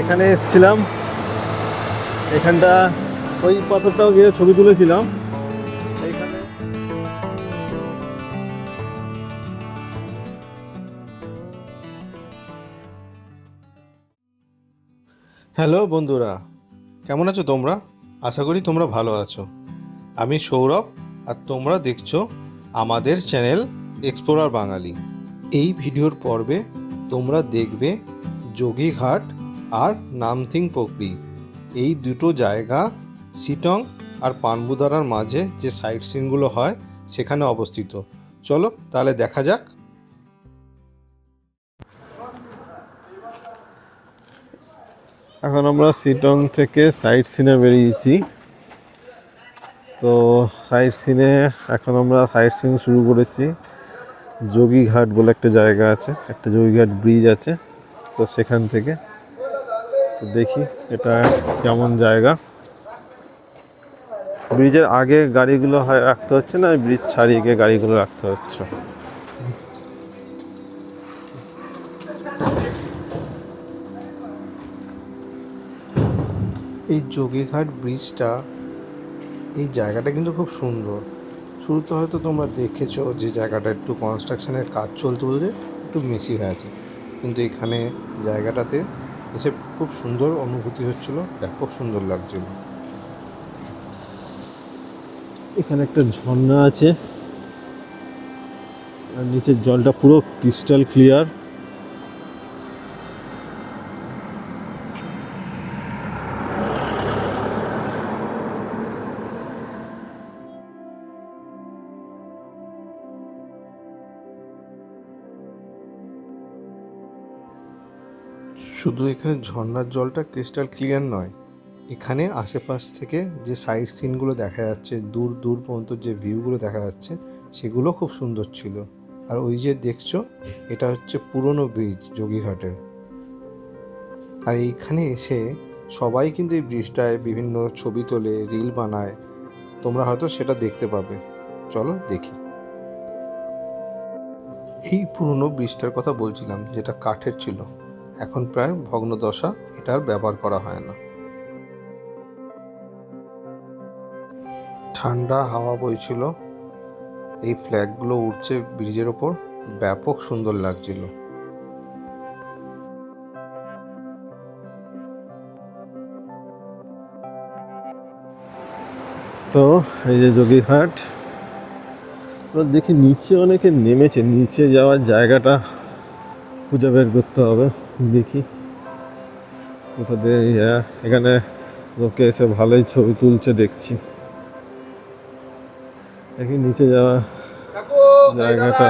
এখানে এসেছিলাম। এখানটা ওই পাথরটাও গিয়ে ছবি তুলেছিলাম। হ্যালো বন্ধুরা, কেমন আছো তোমরা? আশা করি তোমরা ভালো আছো। আমি সৌরভ, আর তোমরা দেখছ আমাদের চ্যানেল এক্সপ্লোরার বাঙালি। এই ভিডিওর পর্বে তোমরা দেখবে যোগীঘাট আর নামথিং পোকরি। এই দুটো জায়গা, সিটং আর পানবুদারার মাঝে যে সাইট সিনগুলো হয়, সেখানে অবস্থিত। চলো তাহলে দেখা যাক। এখন আমরা সিটং থেকে সাইট সিনে বেরিয়েছি। তো সাইট সিনে, এখন আমরা সাইট সিন শুরু করেছি। যোগীঘাট বলে একটা জায়গা আছে, একটা যোগীঘাট ব্রিজ আছে। তো সেখান থেকে তো দেখি এটা কেমন জায়গা। ব্রিজের আগে গাড়িগুলো হয় রাখতে হচ্ছে না ব্রিজ ছাড়িয়ে গিয়ে গাড়িগুলো রাখতে হচ্ছে। এই যোগীঘাট ব্রিজটা, এই জায়গাটা কিন্তু খুব সুন্দর। শুরুতে হয়তো তোমরা দেখেছ যে জায়গাটা একটু কনস্ট্রাকশনের কাজ চলতে বলতে একটু মেসি হয়ে আছে। কিন্তু এখানে জায়গাটাতে এসে খুব সুন্দর অনুভূতি হচ্ছিল। ব্যাপক সুন্দর লাগছিল। এখানে একটা ঝর্ণা আছে। আর নিচের জলটা পুরো ক্রিস্টাল ক্লিয়ার শুধু এখানে ঝর্ণার জলটা ক্রিস্টাল ক্লিয়ার নয়, এখানে আশেপাশ থেকে যে সাইড সিনগুলো দেখা যাচ্ছে, দূর দূর পর্যন্ত যে ভিউগুলো দেখা যাচ্ছে, সেগুলো খুব সুন্দর ছিল। আর ওই যে দেখছ, এটা হচ্ছে পুরনো ব্রিজ যোগীঘাটের। আর এইখানে এসে সবাই কিন্তু এই ব্রিজটায় বিভিন্ন ছবি তোলে, রিল বানায়। তোমরা হয়তো সেটা দেখতে পাবে। চলো দেখি। এই পুরনো ব্রিজটার কথা বলছিলাম, যেটা কাঠের ছিল। এখন প্রায় ভগ্নদশা এটা আর ব্যবহার করা হয় না। ঠান্ডা হাওয়া বইছিল। এই ফ্ল্যাগগুলো উঠছে ব্রিজের ওপর। ব্যাপক সুন্দর লাগছিল। তো এই যে যোগীঘাট দেখি নিচে অনেকে নেমেছে। নিচে যাওয়ার জায়গাটা খুঁজে বের করতে হবে। দেখি। কোথা দিয়ে হ্যাঁ এখানে লোকে এসে ভালোই ছবি তুলছে দেখছি। দেখি নিচে যাওয়া জায়গাটা।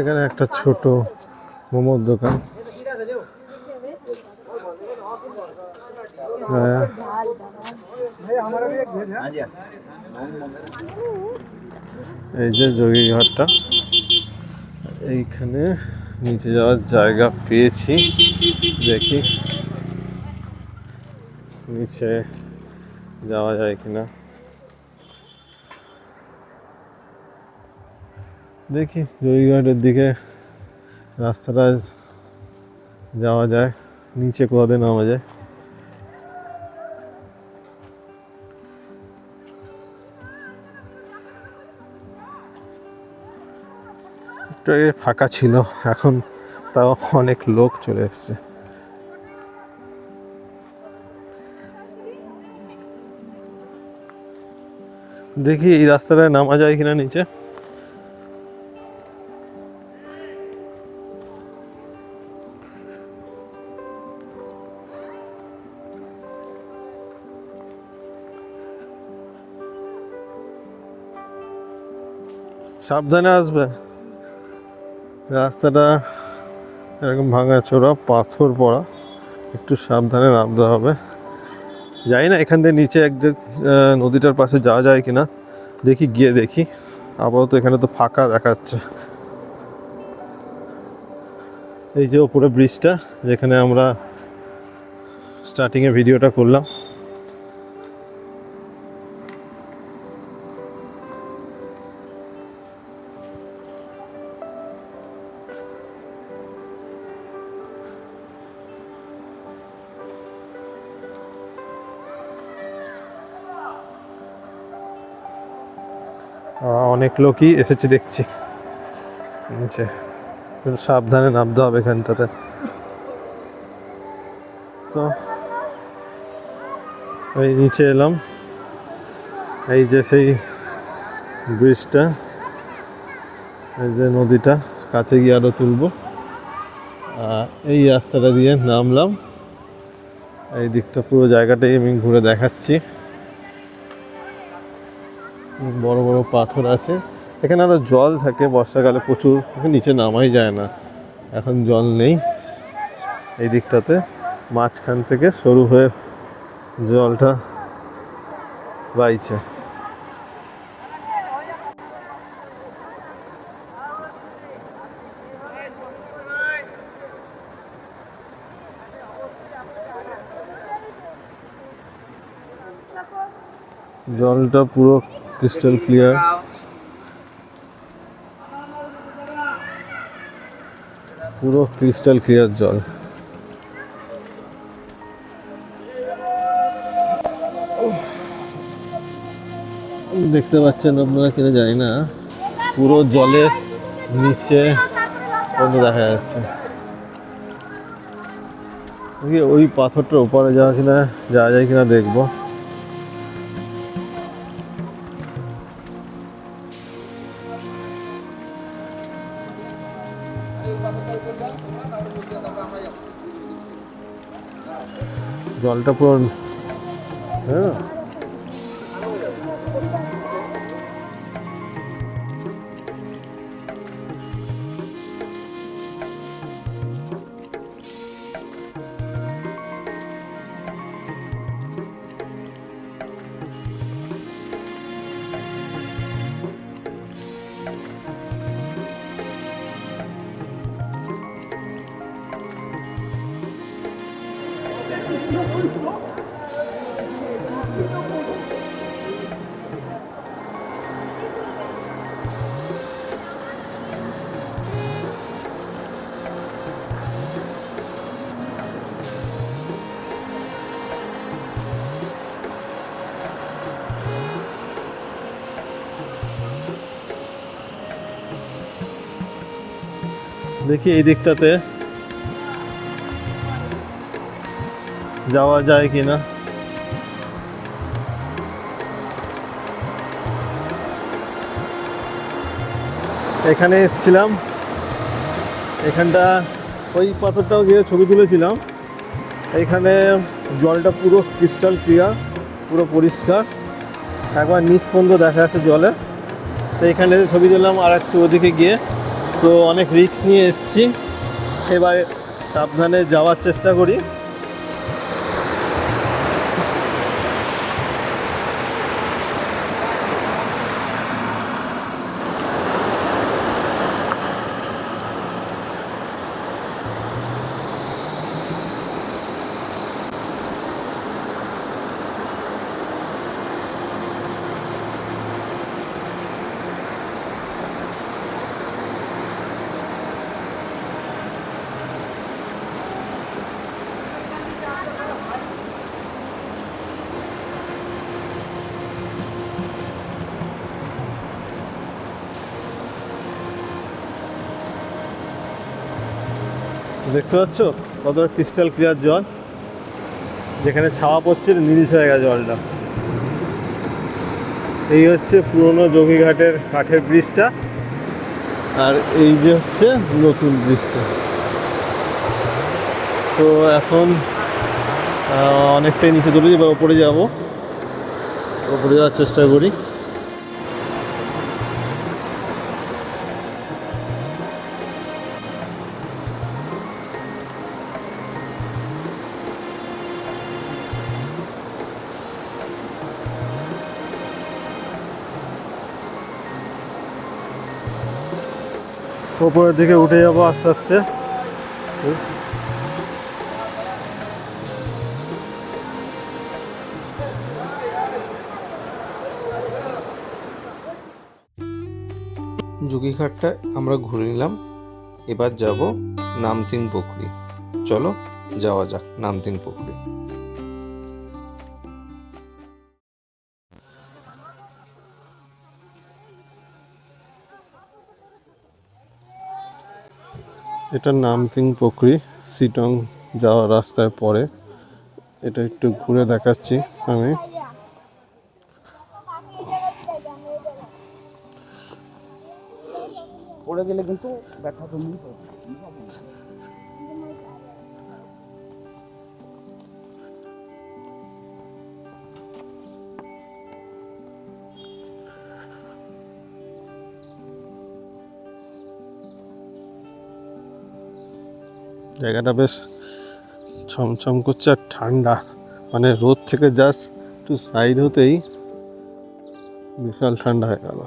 এখানে একটা ছোট মোমোর দোকান। হ্যাঁ। এই যে যোগীঘাটটা এইখানে নিচে যাওয়ার জায়গা পেয়েছি, দেখি নিচে যাওয়া যায় কিনা। দেখি জয়ঘাটের দিকে রাস্তাটা যাওয়া যায়, নিচে কোথাতে নামা যায়। একটু ফাঁকা ছিল, এখন তাও অনেক লোক চলে এসছে। দেখি এই রাস্তাটায় নামা যায় কিনা নিচে। সাবধানে আসবে। রাস্তাটা এরকম ভাঙা চোরা, পাথর পড়া, একটু সাবধানে নামতে হবে। যাই না, এখান থেকে নিচে এক নদীটার পাশে যাওয়া যায় কিনা, দেখি, গিয়ে দেখি। আপাতত এখানে তো ফাঁকা দেখাচ্ছে। এই যে ওপরে ব্রিজটা, যেখানে আমরা স্টার্টিংয়ে ভিডিওটা করলাম। অনেক লোকই এসেছে দেখছি। নিচে সাবধানে নামতে হবে এখানটাতে। তো, এই নিচে এলাম। এই যে সেই ব্রিজটা, এই যে নদীটা, কাছে গিয়ে আরও তুলবো। এই রাস্তাটা দিয়ে নামলাম। এই দিকটা পুরো জায়গাটাই আমি ঘুরে দেখাচ্ছি। বড় বড় পাথর আছে। এখানে আরও জল থাকে, বর্ষাকালে প্রচুর নিচে নামাই যায় না। এখন জল নেই এই দিকটাতে। মাঝখান থেকে সরু হয়ে জলটা বাইছে। জলটা পুরো ক্রিস্টাল ক্লিয়ার পুরো ক্রিস্টাল ক্লিয়ার জল। দেখতে পাচ্ছেন আপনারা কিনা জানি না। পুরো জলের নিচে দেখা যাচ্ছে। ওই পাথরটার উপরে যাওয়া কিনা, যাওয়া যায় কিনা দেখব। জলটা পুরো হ্যাঁ। দেখি এই দিকটাতে যাওয়া যায় কিনা। এখানে এসছিলাম। এখানটা ওই পাথরটাও গিয়ে ছবি তুলেছিলাম। এখানে জলটা পুরো ক্রিস্টাল ক্লিয়ার পুরো পরিষ্কার। একবার নিচ পর্যন্ত দেখা যাচ্ছে জলে। তো এখানে ছবি তুললাম আর একটু ওদিকে গিয়ে তো অনেক রিস্ক নিয়ে এসছি। এবার সাবধানে যাওয়ার চেষ্টা করি। দেখতে পাচ্ছ? কতটা ক্রিস্টাল ক্লিয়ার জল। যেখানে ছাওয়া পড়ছে নীল হয়ে গেছে জলটা। এই হচ্ছে পুরনো যোগীঘাটের কাঠের ব্রিজটা। আর এই যে হচ্ছে নতুন ব্রিজটা। তো এখন অনেকটাই নিচে তুলেছি এবার ওপরে যাব। ওপরে যাওয়ার চেষ্টা করি। ওপরের দিকে উঠে যাব আস্তে আস্তে। যোগীঘাটটা আমরা ঘুরে নিলাম। এবার যাব নামতিং পুকুরি। চলো যাওয়া যাক নামতিং পুকুরি। এটা নামতিং পুকুরি, সিটং যাওয়ার রাস্তায় পড়ে। এটা একটু ঘুরে দেখাচ্ছি আমি। পড়ে গেলে কিন্তু ব্যথা তুমি জায়গাটা বেশ ছমছম করছে আর ঠান্ডা। মানে রোদ থেকে জাস্ট একটু সাইড হতেই বিশাল ঠান্ডা হয়ে গেল।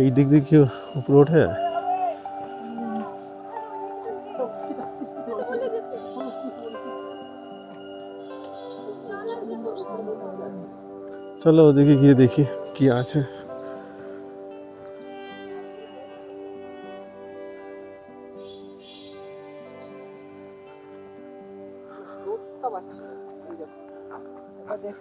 এই দিক দিয়ে কি উপরে ওঠে? চলো ওদিকে গিয়ে দেখি কি আছে। রোদটা পাচ্ছি। এই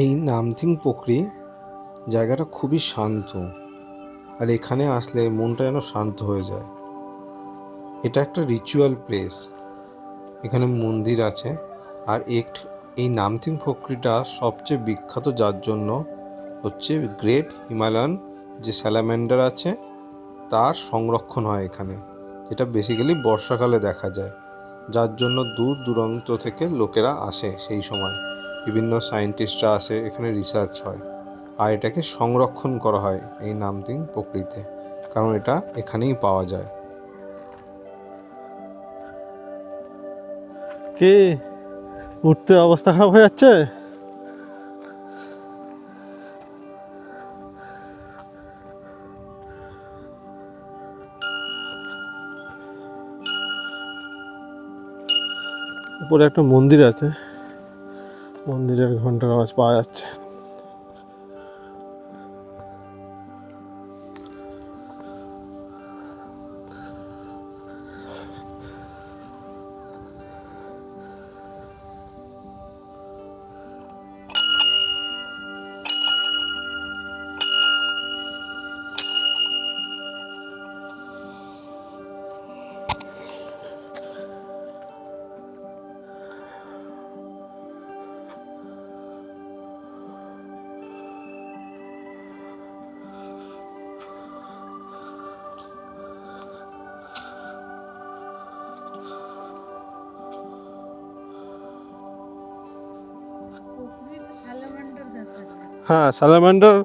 এই নামথিং পুকুরি জায়গাটা খুবই শান্ত, আর এখানে আসলে মনটা যেন শান্ত হয়ে যায়। এটা একটা রিচুয়াল প্লেস এখানে মন্দির আছে, আর এক, এই নামথিং পুকুরিটা সবচেয়ে বিখ্যাত যার জন্য হচ্ছে গ্রেট হিমালয়ান যে স্যালামেন্ডার আছে, তার সংরক্ষণ হয় এখানে। এটা বেসিক্যালি বর্ষাকালে দেখা যায়। যার জন্য দূর দূরান্ত থেকে লোকেরা আসে সেই সময়। বিভিন্ন সায়েন্টিস্টরা আসে, এখানে রিসার্চ হয়। আর এটাকে সংরক্ষণ করা হয় এই নামতিং প্রকৃতিতে, কারণ এটা এখানেই পাওয়া যায়। কে? উঠতে অবস্থা খারাপ হয়ে যাচ্ছে? উপরে একটা মন্দির আছে। মন্দিরের ঘণ্টার আওয়াজ পাওয়া যাচ্ছে। হ্যাঁ স্যালামান্ডার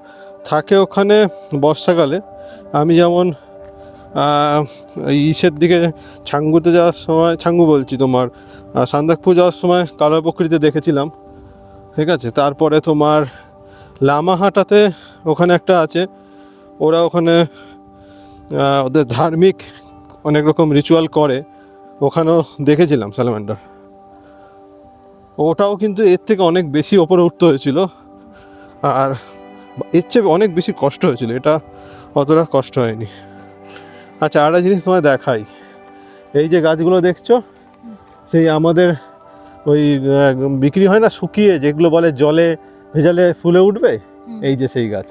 থাকে ওখানে বর্ষাকালে। আমি যেমন ইসের দিকে ছাঙ্গুতে যাওয়ার সময়, ছাঙ্গু বলছি তোমার সান্দাকপুর যাওয়ার সময় কালো প্রকৃতিতে দেখেছিলাম। ঠিক আছে? তারপরে তোমার লামাহাটাতে ওখানে একটা আছে। ওরা ওখানে ওদের ধার্মিক অনেক রকম রিচুয়াল করে। ওখানেও দেখেছিলাম স্যালামান্ডার ওটাও কিন্তু এর থেকে অনেক বেশি ওপরে উঠতে হয়েছিল। আর এর চেয়ে অনেক বেশি কষ্ট হয়েছিল এটা অতটা কষ্ট হয়নি। আচ্ছা আর একটা জিনিস তোমায় দেখাই। এই যে গাছগুলো দেখছ সেই আমাদের ওই বিক্রি হয় না শুকিয়ে যেগুলো বলে জলে ভেজালে ফুলে উঠবে? এই যে সেই গাছ।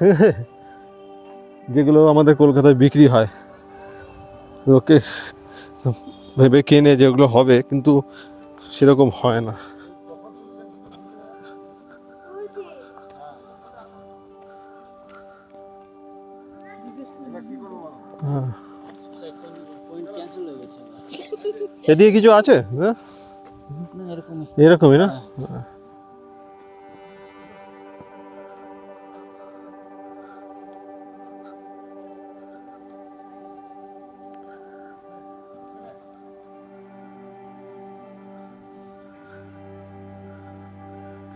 যেগুলো আমাদের কলকাতায় বিক্রি হয়। ওকে ভেবে কেনে যেগুলো হবে কিন্তু সেরকম হয় না। হ্যাঁ। এদিকে কিছু আছে হ্যাঁ? এরকমই না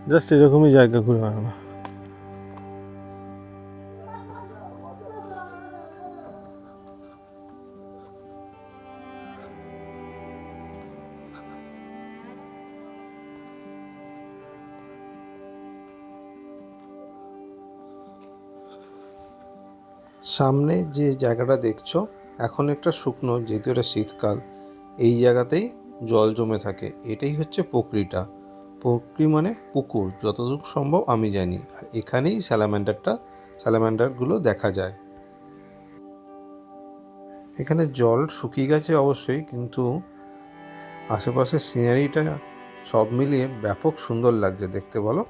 জাস্ট এরকমই জায়গা ঘুরে বেড়ানো সামনে যে জায়গাটা দেখছ, এখন একটা শুকনো, যেহেতু এটা শীতকাল, এই জায়গাতেই জল জমে থাকে। এটাই হচ্ছে পুকুরিটা পুকুরি মানে পুকুর, যতটুকু সম্ভব আমি জানি। আর এখানেই স্যালামান্ডারটা, স্যালামান্ডারগুলো দেখা যায়। এখানে জল শুকিয়ে গেছে অবশ্যই, কিন্তু আশেপাশের সিনারিটা সব মিলিয়ে ব্যাপক সুন্দর লাগছে দেখতে, বলো।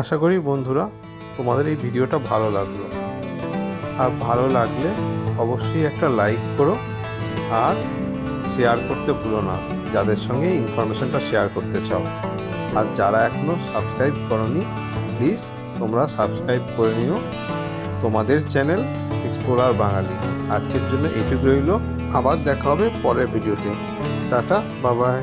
আশা করি বন্ধুরা, তোমাদের এই ভিডিওটা ভালো লাগল। আর ভালো লাগলে অবশ্যই একটা লাইক করো আর শেয়ার করতে ভুলো না, যাদের সঙ্গে ইনফরমেশনটা শেয়ার করতে চাও। আর যারা এখনও সাবস্ক্রাইব করনি প্লিজ তোমরা সাবস্ক্রাইব করে নিও তোমাদের চ্যানেল এক্সপ্লোরার বাঙালি আজকের জন্য এইটুকু রইল, আবার দেখা হবে পরের ভিডিওতে। টাটা বাবাই